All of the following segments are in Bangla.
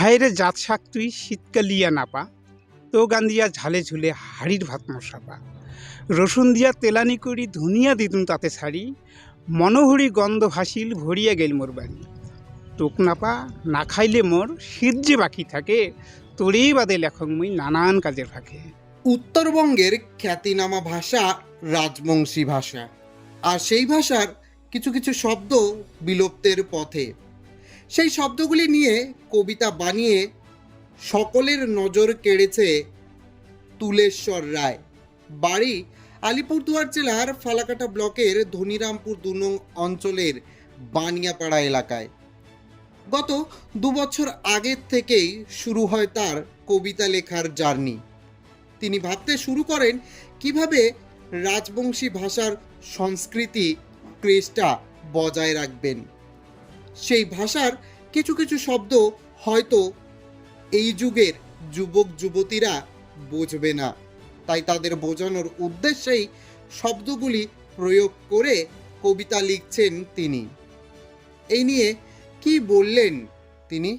হায়রে জাত শাক তুই শীতকালিয়া নাপা তো গান দিয়া ঝালে ঝুলে হাড়ির ভাত মশাপা রসুন দিয়া তেলানি করি ধুনিয়া দিতুন তাতে ছাড়ি মনোহরি গন্ধ ভাসিল ভরিয়া গেল মোর বাড়ি। টোক নাপা না খাইলে মোর শীত যে বাকি থাকে, তোরেই বাদে লেখক মুই নানান কাজের ফাঁকে। উত্তরবঙ্গের খ্যাতিনামা ভাষা রাজবংশী ভাষা। আর সেই ভাষার কিছু কিছু শব্দ বিলুপ্তের পথে। সেই শব্দগুলি নিয়ে কবিতা বানিয়ে সকলের নজর কেড়েছে তুলেশ্বর রায়। বাড়ি আলিপুরদুয়ার জেলার ফালাকাটা ব্লকের ধনিরামপুর দু নং অঞ্চলের বানিয়াপাড়া এলাকায়। গত দুবছর আগের থেকেই শুরু হয় তার কবিতা লেখার জার্নি। তিনি ভাবতে শুরু করেন কীভাবে রাজবংশী ভাষার সংস্কৃতি ক্রেজটা বজায় রাখবেন। সেই ভাষার কিছু কিছু শব্দ হয়তো এই যুগের যুবক যুবতীরা বুঝবে না। তাই তাদের বোঝানোর উদ্দেশ্যেই শব্দগুলি প্রয়োগ করে কবিতা লিখছেন তিনি। এই নিয়ে কি বললেন তিনি?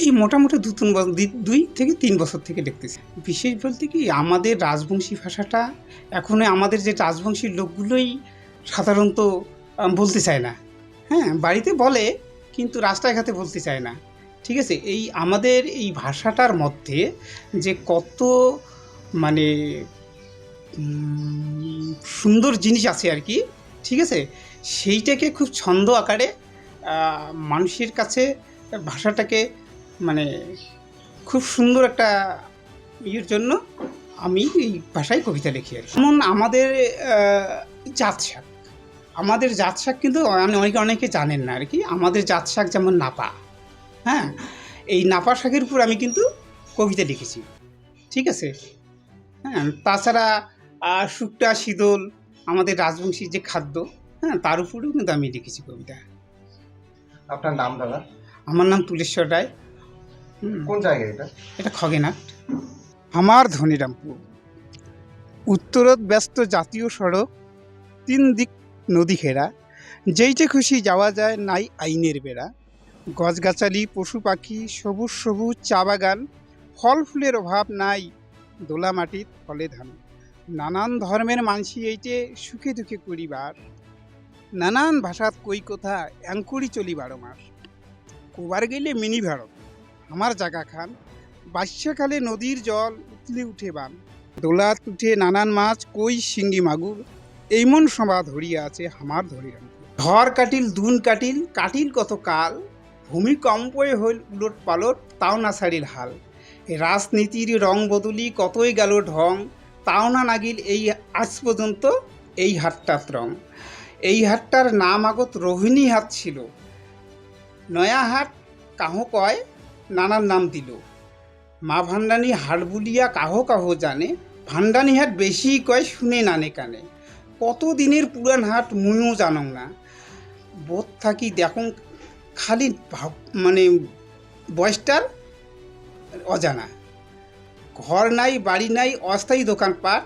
এই মোটামুটি দু তিন বছর দুই থেকে তিন বছর থেকে লিখতেছি বিশেষ বলতে কি, আমাদের রাজবংশী ভাষাটা এখনও আমাদের যে রাজবংশী লোকগুলোই সাধারণত বলতে চায় না। হ্যাঁ বাড়িতে বলে কিন্তু রাস্তাঘাটে বলতে চায় না। ঠিক আছে? এই আমাদের এই ভাষাটার মধ্যে যে কত মানে সুন্দর জিনিস আছে আর কি ঠিক আছে? সেইটাকে খুব ছন্দ আকারে মানুষের কাছে ভাষাটাকে মানে খুব সুন্দর একটা ইয়ের জন্য আমি এই ভাষায় কবিতা লিখি আর। যেমন আমাদের আহ, জাত শাক আমাদের জাত শাক কিন্তু অনেকে অনেকে জানেন না আর কি আমাদের জাত শাক যেমন নাপা হ্যাঁ? এই নাপা শাকের উপর আমি কিন্তু কবিতা লিখেছি। ঠিক আছে? হ্যাঁ? তাছাড়া শুকটা শীতল আমাদের রাজবংশীর যে খাদ্য হ্যাঁ? তার উপরেও কিন্তু আমি লিখেছি কবিতা। আপনার নাম দাদা? আমার নাম তুলেশ্বর রায়। কোন জায়গায় এটা? এটা খগেনাট আমার ধনিরামপুর। উত্তরত ব্যস্ত জাতীয় সড়ক তিন দিক নদী ঘেরা যেইটে খুশি যাওয়া যায় নাই আইনের বেড়া। গছগাছালি, পশু পাখি, সবুজ সবুজ চা বাগান, ফল ফুলের অভাব নাই দোলা মাটিত ফলে ধান। নানান ধর্মের মানসি এইটে সুখে দুঃখে করিবার। নানান ভাষাত কই কথা অ্যাঙ্কুরি চলি বারো মাস কোবার গেলে মিনি ভারত, আমার জাগা খান। বাস্যাকালে নদীর জল উতলে উঠে বান। দোলাত উঠে নানান মাছ কই শিঙ্গি মাগুর। এইমন সভা ধরিয়া আছে আমার ধরিলাম ঝড় কাটিল দুন কাটিল কাটিল কত কাল ভূমিকম্পয়ে হইল উলট পালট, তাও না ছাড়িল হাল। রাজনীতির রং বদলি কতই গেল ঢং, তাও না নাগিল এই আজ পর্যন্ত এই হাটটার রং। এই হাটটার নাম আগত রোহিণী হাট ছিল। নয়া হাট কাহ কয়, নানার নাম দিল। মা ভান্ডানি হাট বুলিয়া কাহ কাহ জানে, ভান্ডানি হাট বেশি কয় শুনে নানে কানে। কত দিনের পুরান হাট মুইও জানং না? বোধ থাকি দেখুন খালি ভাব- মানে বয়সটার অজানা। ঘর নাই, বাড়ি নাই, অস্থায়ী দোকানপাট।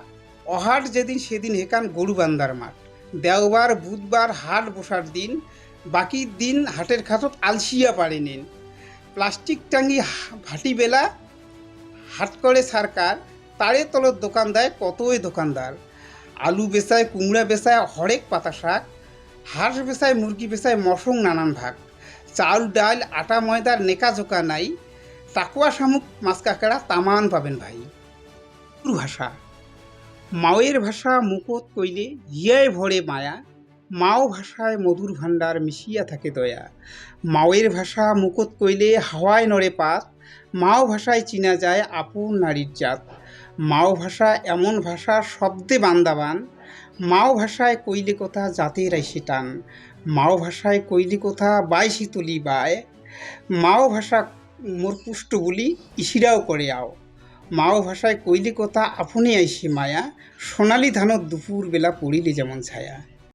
অহাট যেদিন সেদিন হেকান গরু বান্দার মাঠ। দেওবার, বুধবার, হাট বসার দিন, বাকি দিন হাটের খাতত আলসিয়া পারে নিন। প্লাস্টিক টাঙ্গি হা- ভাটি বেলা হাট করে সরকার, তারে তলত দোকান দেয় কতই দোকানদার। আলু বেচায়, কুমড়া বেচায়, হরেক পাতা শাক, হাঁস বেচায়, মুরগি বেচায়, মশং নানান ভাগ। চাউল, ডাল, আটা, ময়দার নেকা জোকা নাই। টাকুয়া শামুক মাছ কাঁকড়া তামান পাবেন ভাই। ভাষা। মাওয়ের ভাষা মুকত কইলে হিয়ায় ভরে মায়া। মাও ভাষায় মধুর ভাণ্ডার মিশিয়া থাকে দয়া। মাওয়ের ভাষা মুকত কইলে হাওয়ায় নড়ে পাত। মাও ভাষায় চিনা যায় আপন নারীর জাত। মাও ভাষা এমন ভাষা শব্দে বান্দাবান। মাও ভাষায় কইলে কথা জাতির আইসি টান মাও ভাষায় কইলে কথা বাইশি তুলি বায়। মাও ভাষা মোর পুষ্ট বলি ইসিরাও করে আও। মাও ভাষায় কইলে কথা আপনি আইসি মায়া। সোনালি ধানত দুপুর বেলা পড়িলে যেমন ছায়া।